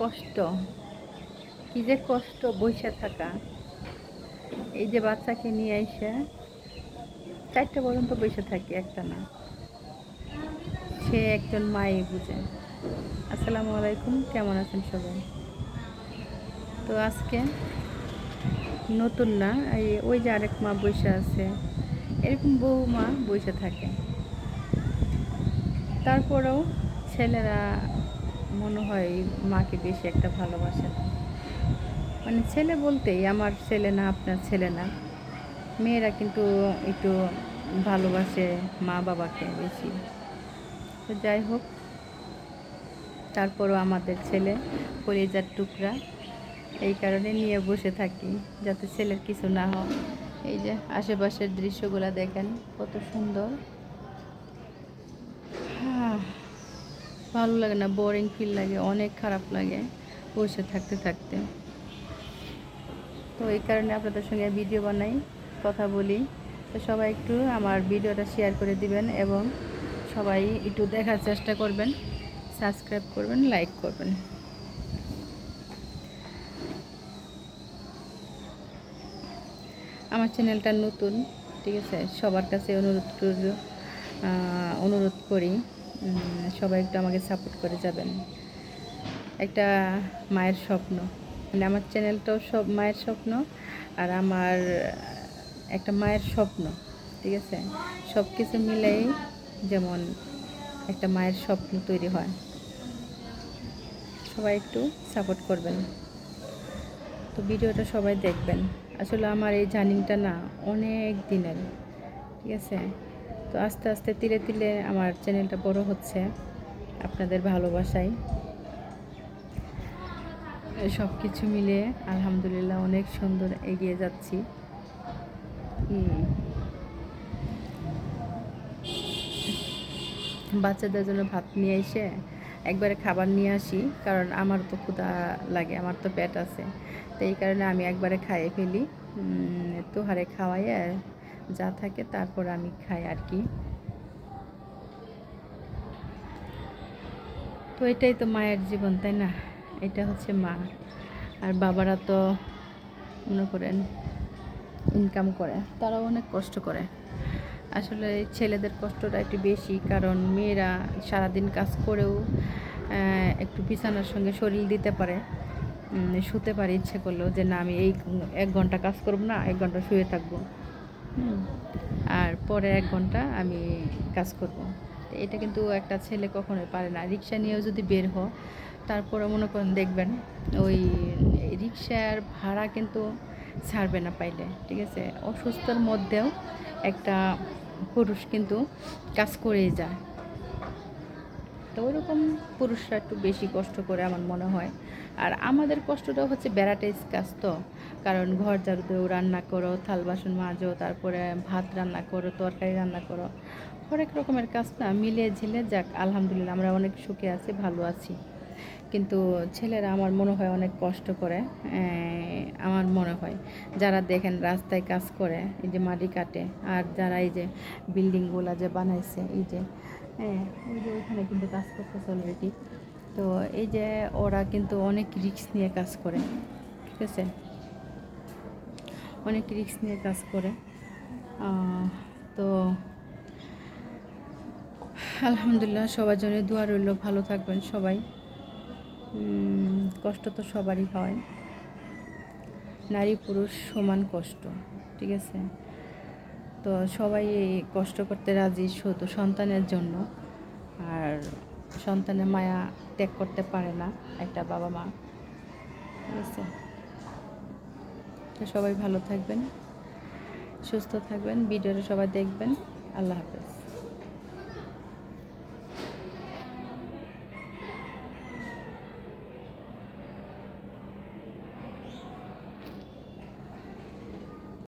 কষ্ট। কি যে কষ্ট বসে থাকা। এই যে বাচ্চাকে নিয়ে এসে চারটে পর্যন্ত বসে থাকি একটা না সে একজন মায়ে বুঝে। আসসালামু আলাইকুম, কেমন আছেন সবাই? তো আজকে নতুন না, এই ওই যে আরেক মা বসে আছে, এরকম বহু মা বসে থাকে। তারপরেও ছেলেরা মনে হয় মাকে বেশি একটা ভালোবাসে না। মানে ছেলে বলতেই আমার ছেলে না, আপনার ছেলে না। মেয়েরা কিন্তু একটু ভালোবাসে মা বাবাকে বেশি। তো যাই হোক, তারপরও আমাদের ছেলে কলিজার টুকরা। এই কারণে নিয়ে বসে থাকি, যাতে ছেলের কিছু না হয়। এই যে আশেপাশের দৃশ্যগুলো দেখেন, কত সুন্দর হ্যাঁ, ভালো লাগে না বোরিং ফিল লাগে, অনেক খারাপ লাগে, বসে থাকতে থাকতে। তো এই কারণে আপনাদের সঙ্গে ভিডিও বানাই, কথা বলি। তো সবাই একটু আমার ভিডিওটা শেয়ার করে দিবেন এবং সবাই একটু দেখার চেষ্টা করবেন সাবস্ক্রাইব করবেন লাইক করবেন। আমার চ্যানেলটা নতুন, ঠিক আছে? সবার কাছে অনুরোধ অনুরোধ করি। সবাই একটু আমাকে সাপোর্ট করে যাবেন। একটা মায়ের স্বপ্ন। মানে আমার চ্যানেলটাও সব মায়ের স্বপ্ন, আর আমার একটা মায়ের স্বপ্ন, ঠিক আছে? সব কিছু মিলেই যেমন একটা মায়ের স্বপ্ন তৈরি হয়। সবাই একটু সাপোর্ট করবেন। তো ভিডিওটা সবাই দেখবেন। আসলে আমার এই জার্নিংটা না অনেক দিনের, ঠিক আছে? তো আস্তে আস্তে তিলে তিলে আমার চ্যানেলটা বড় হচ্ছে, আপনাদের ভালোবাসায় সব কিছু মিলে আলহামদুলিল্লাহ অনেক সুন্দর এগিয়ে যাচ্ছি। বাচ্চাদের জন্য ভাত নিয়ে এসে একবারে খাবার নিয়ে আসি, কারণ আমার তো ক্ষুধা লাগে, আমার তো পেট আছে। তো এই কারণে আমি একবারে খাইয়ে ফেলি। তোহারে খাওয়াইয়ে যা থাকে তারপর আমি খাই আর কি। তো এটাই তো মায়ের জীবন, তাই না? এটা হচ্ছে মা। আর বাবারা তো মনে করেন ইনকাম করে, তারাও অনেক কষ্ট করে। আসলে ছেলেদের কষ্টটা একটু বেশি, কারণ মেয়েরা সারাদিন কাজ করেও একটু বিছানার সঙ্গে শরীর দিতে পারে। শুতে পারে, ইচ্ছে করলেও যে না, আমি এই এক ঘণ্টা কাজ করব না, এক ঘণ্টা শুয়ে থাকব। আর পরে এক ঘণ্টা আমি কাজ করব। এটা কিন্তু একটা ছেলে কখনোই পারে না। রিক্সা নিয়েও যদি বের হ তারপরে মনে করেন দেখবেন ওই রিক্সার ভাড়া কিন্তু ছাড়বে না পাইলে, ঠিক আছে? অসুস্থর মধ্যেও একটা পুরুষ কিন্তু কাজ করেই যায়। তো ওইরকম পুরুষরা একটু বেশি কষ্ট করে আমার মনে হয়। আর আমাদের কষ্টটা হচ্ছে ব্যারাটাইজ কাজ তো। কারণ ঘর ঝাড়ু দেও রান্না করো, থাল বাসন মাজো, তারপরে ভাত রান্না করো, তরকারি রান্না করো। হরেক রকমের কাজ না, মিলিয়ে ঝিলে যাক, আলহামদুলিল্লাহ আমরা অনেক সুখে আছি, ভালো আছি। কিন্তু ছেলেরা আমার মনে হয় অনেক কষ্ট করে আমার মনে হয়। যারা দেখেন রাস্তায় কাজ করে, এই যে মাটি কাটে, আর যারা এই যে বিল্ডিংগুলো যে বানাইছে, এই যে হ্যাঁ এই যে ওইখানে কিন্তু কাজ করতেছে অলরেডি তো এই যে ওরা কিন্তু অনেক রিক্স নিয়ে কাজ করে, ঠিক আছে? অনেক রিক্স নিয়ে কাজ করে। তো আলহামদুলিল্লাহ সবার জন্য দোয়া রইল, ভালো থাকবেন সবাই। কষ্ট তো সবারই হয়। নারী পুরুষ সমান কষ্ট, ঠিক আছে? তো সবাই কষ্ট করতে রাজি শুধু সন্তানের জন্য। আর সন্তানের মায়া ত্যাগ করতে পারে না একটা বাবা মা। ঠিক আছে? তো সবাই ভালো থাকবেন, সুস্থ থাকবেন, ভিডিওটা সবাই দেখবেন। আল্লাহ হাফেজ।